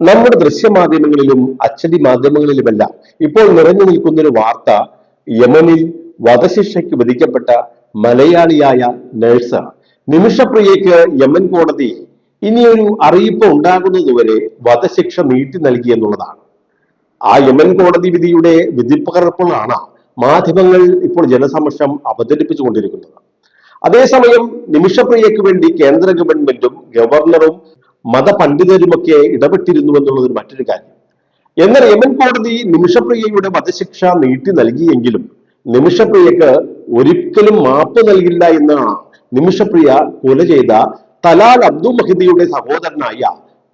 നമ്മുടെ ദൃശ്യമാധ്യമങ്ങളിലും അച്ചടി മാധ്യമങ്ങളിലുമെല്ലാം ഇപ്പോൾ നിറഞ്ഞു നിൽക്കുന്ന ഒരു വാർത്ത യമനിൽ വധശിക്ഷയ്ക്ക് വിധിക്കപ്പെട്ട മലയാളിയായ നഴ്സാണ്. നിമിഷപ്രിയയ്ക്ക് യമൻ കോടതി ഇനിയൊരു അറിയിപ്പ് ഉണ്ടാകുന്നതുവരെ വധശിക്ഷ നീട്ടി നൽകി എന്നുള്ളതാണ്. ആ യമൻ കോടതി വിധിയുടെ വിധിപ്പകർപ്പുകളാണ് മാധ്യമങ്ങൾ ഇപ്പോൾ ജനസമക്ഷം അവതരിപ്പിച്ചുകൊണ്ടിരിക്കുന്നത്. അതേസമയം നിമിഷപ്രിയയ്ക്ക് വേണ്ടി കേന്ദ്ര ഗവൺമെന്റും ഗവർണറും മതപണ്ഡിതരുമൊക്കെ ഇടപെട്ടിരുന്നു എന്നുള്ളത് മറ്റൊരു കാര്യം. എന്നാൽ യമൻ കോടതി നിമിഷപ്രിയയുടെ വധശിക്ഷ നീട്ടി നൽകിയെങ്കിലും നിമിഷപ്രിയക്ക് ഒരിക്കലും മാപ്പ് നൽകില്ല എന്നാണ് നിമിഷപ്രിയ കൊല ചെയ്ത തലാൽ അബ്ദുൽ മഹിദിയുടെ സഹോദരനായ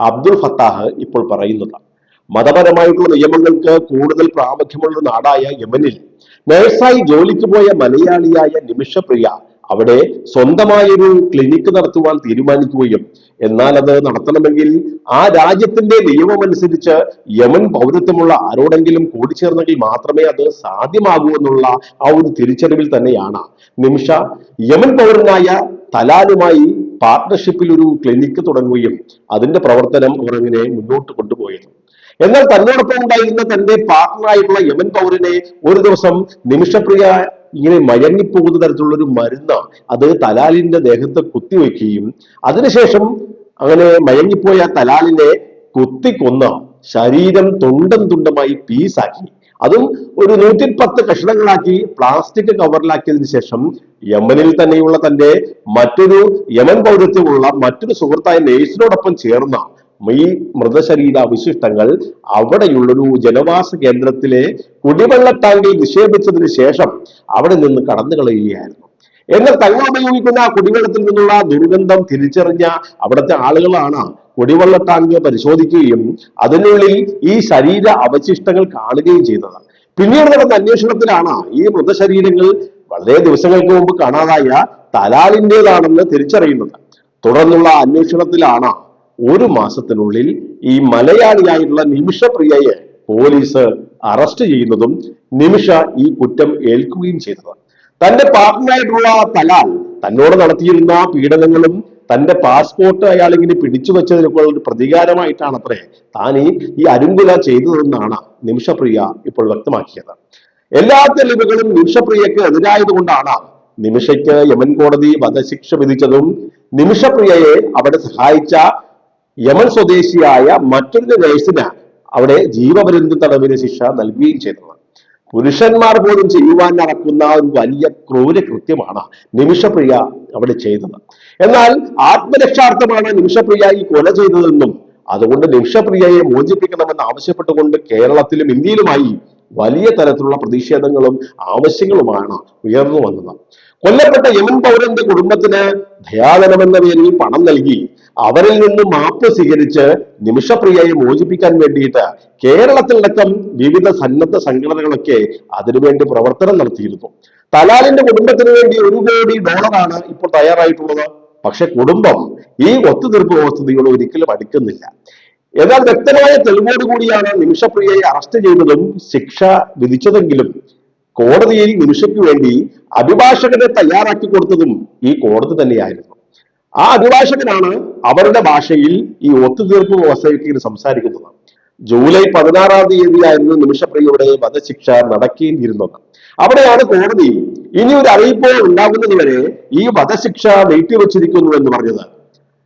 അബ്ദുൽ ഫത്താഹ് ഇപ്പോൾ പറയുന്നത് മതപരമായിട്ടുള്ള നിയമങ്ങൾക്ക് കൂടുതൽ പ്രാമുഖ്യമുള്ള നാടായ യമനിൽ നഴ്സായി ജോലിക്ക് പോയ മലയാളിയായ നിമിഷപ്രിയ അവിടെ സ്വന്തമായൊരു ക്ലിനിക്ക് നടത്തുവാൻ തീരുമാനിക്കുകയും എന്നാൽ അത് നടത്തണമെങ്കിൽ ആ രാജ്യത്തിന്റെ നിയമം അനുസരിച്ച് യമൻ പൗരത്വമുള്ള ആരോടെങ്കിലും കൂടിച്ചേർന്നെങ്കിൽ മാത്രമേ അത് സാധ്യമാകൂ എന്നുള്ള ആ ഒരു തിരിച്ചറിവിൽ തന്നെയാണ്. നിമിഷ യമൻ പൗരനായ തലാലുമായി പാർട്ട്ണർഷിപ്പിൽ ഒരു ക്ലിനിക്ക് തുടങ്ങുകയും അതിന്റെ പ്രവർത്തനം അവർ അങ്ങനെ മുന്നോട്ട് കൊണ്ടുപോയത്. എന്നാൽ തന്നോടൊപ്പം ഉണ്ടായിരുന്ന തന്റെ പാർട്ട്ണറായിട്ടുള്ള യമൻ പൗരനെ ഒരു ദിവസം നിമിഷപ്രിയ ഇങ്ങനെ മയങ്ങിപ്പോകുന്ന തരത്തിലുള്ള ഒരു മരുന്ന് അത് തലാലിന്റെ ദേഹത്ത് കുത്തിവെക്കുകയും അതിനുശേഷം അങ്ങനെ മയങ്ങിപ്പോയ തലാലിനെ കുത്തിക്കൊന്ന് ശരീരം തുണ്ടം തുണ്ടമായി പീസാക്കി. അതും ഒരു നൂറ്റി പത്ത് കഷണങ്ങളാക്കി പ്ലാസ്റ്റിക് കവറിലാക്കിയതിനു ശേഷം യമനിൽ തന്നെയുള്ള തന്റെ മറ്റൊരു യമൻ പൗരത്വമുള്ള മറ്റൊരു സുഹൃത്തായ നേഴ്സിനോടൊപ്പം ചേർന്ന ഈ മൃതശരീര അവശിഷ്ടങ്ങൾ അവിടെയുള്ളൊരു ജനവാസ കേന്ദ്രത്തിലെ കുടിവെള്ള ടാങ്കിൽ നിക്ഷേപിച്ചതിന് ശേഷം അവിടെ നിന്ന് കടന്നു കളയുകയായിരുന്നു. എന്നാൽ തങ്ങൾ ഉപയോഗിക്കുന്ന കുടിവെള്ളത്തിൽ നിന്നുള്ള ദുർഗന്ധം തിരിച്ചറിഞ്ഞ അവിടുത്തെ ആളുകളാണ് കുടിവെള്ള ടാങ്ക് പരിശോധിക്കുകയും അതിനുള്ളിൽ ഈ ശരീര അവശിഷ്ടങ്ങൾ കാണുകയും ചെയ്തത്. പിന്നീട് നടന്ന അന്വേഷണത്തിലാണ് ഈ മൃതശരീരങ്ങൾ വളരെ ദിവസങ്ങൾക്ക് മുമ്പ് കാണാതായ തലാലിന്റെതാണെന്ന് തിരിച്ചറിയുന്നത്. തുടർന്നുള്ള അന്വേഷണത്തിലാണ് ഒരു മാസത്തിനുള്ളിൽ ഈ മലയാളിയായിട്ടുള്ള നിമിഷപ്രിയയെ പോലീസ് അറസ്റ്റ് ചെയ്യുന്നതും നിമിഷ ഈ കുറ്റം ഏൽക്കുകയും ചെയ്തത് തന്റെ പാർട്ട്ണറായിട്ടുള്ള തലാൽ തന്നോട് നടത്തിയിരുന്ന പീഡനങ്ങളും തന്റെ പാസ്പോർട്ട് അയാൾ ഇങ്ങനെ പിടിച്ചു വെച്ചതിനൊക്കെ ഒരു പ്രതികാരമായിട്ടാണ് അത്രേ താൻ ഈ ഈ അരുങ്കുല ചെയ്തതെന്നാണ് നിമിഷപ്രിയ ഇപ്പോൾ വ്യക്തമാക്കിയത്. എല്ലാ തെളിവുകളും നിമിഷപ്രിയക്ക് എതിരായതുകൊണ്ടാണ് നിമിഷയ്ക്ക് യമൻ കോടതി വധശിക്ഷ വിധിച്ചതും നിമിഷപ്രിയയെ അവിടെ സഹായിച്ച യമൻ സ്വദേശിയായ മറ്റൊരു നേഴ്സിന് അവിടെ ജീവപര്യന്ത തടവിന് ശിക്ഷ നൽകുകയും ചെയ്തത് പുരുഷന്മാർ പോലും ചെയ്യുവാൻ നടക്കുന്ന ഒരു വലിയ ക്രൂര കൃത്യമാണ് നിമിഷപ്രിയ അവിടെ ചെയ്തത്. എന്നാൽ ആത്മരക്ഷാർത്ഥമാണ് നിമിഷപ്രിയ ഈ കൊല ചെയ്തതെന്നും അതുകൊണ്ട് നിമിഷപ്രിയയെ മോചിപ്പിക്കണമെന്ന് ആവശ്യപ്പെട്ടുകൊണ്ട് കേരളത്തിലും ഇന്ത്യയിലുമായി വലിയ തരത്തിലുള്ള പ്രതിഷേധങ്ങളും ആവശ്യങ്ങളുമാണ് ഉയർന്നു വന്നത്. കൊല്ലപ്പെട്ട യമൻ പൗരന്റെ കുടുംബത്തിന് ദയാധനമെന്ന പേരിൽ പണം നൽകി അവരിൽ നിന്ന് മാപ്പ് സ്വീകരിച്ച് നിമിഷപ്രിയയെ മോചിപ്പിക്കാൻ വേണ്ടിയിട്ട് കേരളത്തിലടക്കം വിവിധ സന്നദ്ധ സംഘടനകളൊക്കെ അതിനുവേണ്ടി പ്രവർത്തനം നടത്തിയിരുന്നു. തലാലിന്റെ കുടുംബത്തിന് വേണ്ടി ഒരു കോടി ഡോളറാണ് ഇപ്പോൾ തയ്യാറായിട്ടുള്ളത്. പക്ഷെ കുടുംബം ഈ ഒത്തുതീർപ്പ് വ്യവസ്ഥതയോട് ഒരിക്കലും അടുക്കുന്നില്ല. എന്നാൽ വ്യക്തമായ തെളിവോട് കൂടിയാണ് നിമിഷപ്രിയയെ അറസ്റ്റ് ചെയ്തതും ശിക്ഷ വിധിച്ചതെങ്കിലും കോടതിയിൽ നിമിഷയ്ക്ക് വേണ്ടി അഭിഭാഷകനെ തയ്യാറാക്കി കൊടുത്തതും ഈ കോടതി തന്നെയായിരുന്നു. ആ അഭിഭാഷകനാണ് അവരുടെ ഭാഷയിൽ ഈ ഒത്തുതീർപ്പ് വ്യവസായത്തിൽ സംസാരിക്കുന്നത്. ജൂലൈ പതിനാറാം തീയതിയായിരുന്നു നിമിഷപ്രിയയുടെ വധശിക്ഷ നടക്കേണ്ടിയിരുന്നത്. അവിടെയാണ് കോടതി ഇനി ഒരു അറിയിപ്പ് ഉണ്ടാകുന്നതുവരെ ഈ വധശിക്ഷ നീട്ടിവെച്ചിരിക്കുന്നു എന്ന് പറഞ്ഞത്.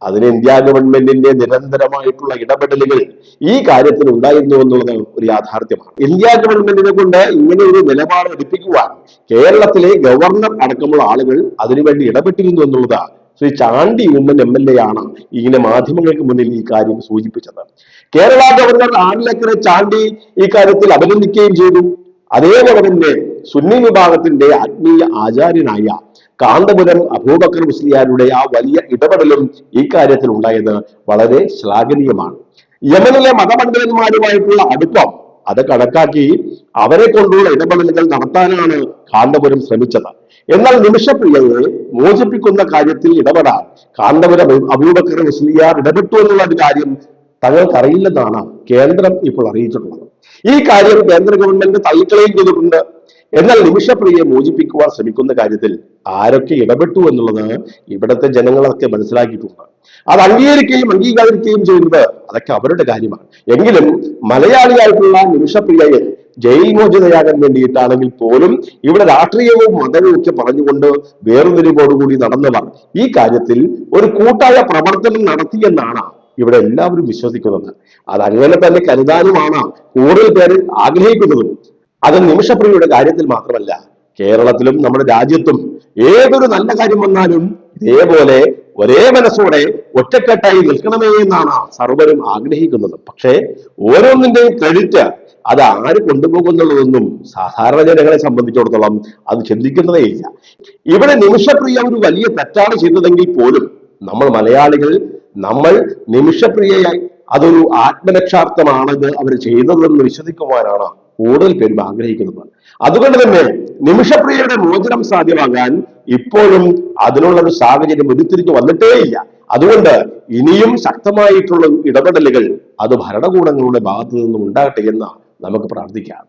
അതിന് ഇന്ത്യ ഗവൺമെന്റിന്റെ നിരന്തരമായിട്ടുള്ള ഇടപെടലുകൾ ഈ കാര്യത്തിൽ ഉണ്ടായിരുന്നു എന്നുള്ളത് ഒരു യാഥാർത്ഥ്യമാണ്. ഇന്ത്യ ഗവൺമെന്റിനെ കൊണ്ട് ഇങ്ങനെ ഒരു നിലപാട് എടുപ്പിക്കുവാൻ കേരളത്തിലെ ഗവർണർ അടക്കമുള്ള ആളുകൾ അതിനുവേണ്ടി ഇടപെട്ടിരുന്നു എന്നുള്ളത് Shri Chandy Oommen M L A ആണ് ഇങ്ങനെ മാധ്യമങ്ങൾക്ക് മുന്നിൽ ഈ കാര്യം സൂചിപ്പിച്ചത്. കേരള ഗവർണർ ആനിലക്കറെ ചാണ്ടി ഈ കാര്യത്തിൽ അഭിനന്ദിക്കുകയും ചെയ്തു. അതേപോലെ തന്നെ സുന്നി വിഭാഗത്തിന്റെ ആത്മീയ ആചാര്യനായ കാന്തപുരം അബൂബക്കർ മുസ്ലിയാരുടെ ആ വലിയ ഇടപെടലും ഈ കാര്യത്തിൽ ഉണ്ടായത് വളരെ ശ്ലാഘനീയമാണ്. യമനിലെ മതപണ്ഡിതന്മാരുമായിട്ടുള്ള അടുപ്പം അത് കണക്കാക്കി അവരെ കൊണ്ടുള്ള ഇടപെടലുകൾ നടത്താനാണ് കാന്തപുരം ശ്രമിച്ചത്. എന്നാൽ നിമിഷപ്രിയയെ മോചിപ്പിക്കുന്ന കാര്യത്തിൽ ഇടപെടാൻ കാന്തപുരം അബൂബക്കർ മുസ്ലിയാർ ഇടപെട്ടു എന്നുള്ള ഒരു കാര്യം തങ്ങൾക്കറിയില്ലെന്നാണ് കേന്ദ്രം ഇപ്പോൾ അറിയിച്ചിട്ടുള്ളത്. ഈ കാര്യം കേന്ദ്ര ഗവൺമെന്റ് തള്ളിക്കളയും ചെയ്തിട്ടുണ്ട്. എന്നാൽ നിമിഷപ്രിയയെ മോചിപ്പിക്കുവാൻ ശ്രമിക്കുന്ന കാര്യത്തിൽ ആരൊക്കെ ഇടപെട്ടു എന്നുള്ളത് ഇവിടുത്തെ ജനങ്ങളൊക്കെ മനസ്സിലാക്കിയിട്ടുണ്ട്. അത് അംഗീകരിക്കുകയും അംഗീകരിക്കുകയും ചെയ്യുന്നത് അതൊക്കെ അവരുടെ കാര്യമാണ്. എങ്കിലും മലയാളിയായിട്ടുള്ള നിമിഷപ്രിയയെ ജയിൽ മോചിതയാകാൻ വേണ്ടിയിട്ടാണെങ്കിൽ പോലും ഇവിടെ രാഷ്ട്രീയവും മതവും ഒക്കെ പറഞ്ഞുകൊണ്ട് വേർതിരിവോടുകൂടി നടന്നവർ ഈ കാര്യത്തിൽ ഒരു കൂട്ടായ പ്രവർത്തനം നടത്തിയെന്നാണ് ഇവിടെ എല്ലാവരും വിശ്വസിക്കുന്നത്. അത് അങ്ങനെ തന്നെ കരുതാനുമാണ് കൂടുതൽ പേര് ആഗ്രഹിക്കുന്നതും. അത് നിമിഷപ്രിയയുടെ കാര്യത്തിൽ മാത്രമല്ല കേരളത്തിലും നമ്മുടെ രാജ്യത്തും ഏതൊരു നല്ല കാര്യം വന്നാലും ഇതേപോലെ ഒരേ മനസ്സോടെ ഒറ്റക്കെട്ടായി നിൽക്കണമേ എന്നാണ് സർവരും ആഗ്രഹിക്കുന്നത്. പക്ഷേ ഓരോന്നിന്റെയും ക്രെഡിറ്റ് അത് ആര് കൊണ്ടുപോകുന്നതെന്നും സാധാരണ ജനങ്ങളെ സംബന്ധിച്ചിടത്തോളം അത് ചിന്തിക്കുന്നതേ ഇല്ല. ഇവിടെ നിമിഷപ്രിയ ഒരു വലിയ തെറ്റാണ് ചെയ്തതെങ്കിൽ പോലും നമ്മൾ മലയാളികൾ നമ്മൾ നിമിഷപ്രിയയായി അതൊരു ആത്മരക്ഷാർത്ഥമാണെന്ന് അവർ ചെയ്തതെന്ന് വിശ്വസിക്കുവാനാണ് കൂടുതൽ പേരും ആഗ്രഹിക്കുന്നത്. അതുകൊണ്ട് തന്നെ നിമിഷപ്രിയയുടെ മോചനം സാധ്യമാകാൻ ഇപ്പോഴും അതിനുള്ള ഒരു സാഹചര്യം ഉരുത്തിരിഞ്ഞു വന്നിട്ടേയില്ല. അതുകൊണ്ട് ഇനിയും ശക്തമായിട്ടുള്ള ഇടപെടലുകൾ അത് ഭരണകൂടങ്ങളുടെ ഭാഗത്തു നിന്നും ഉണ്ടാകട്ടെ എന്ന് നമുക്ക് പ്രാർത്ഥിക്കാം.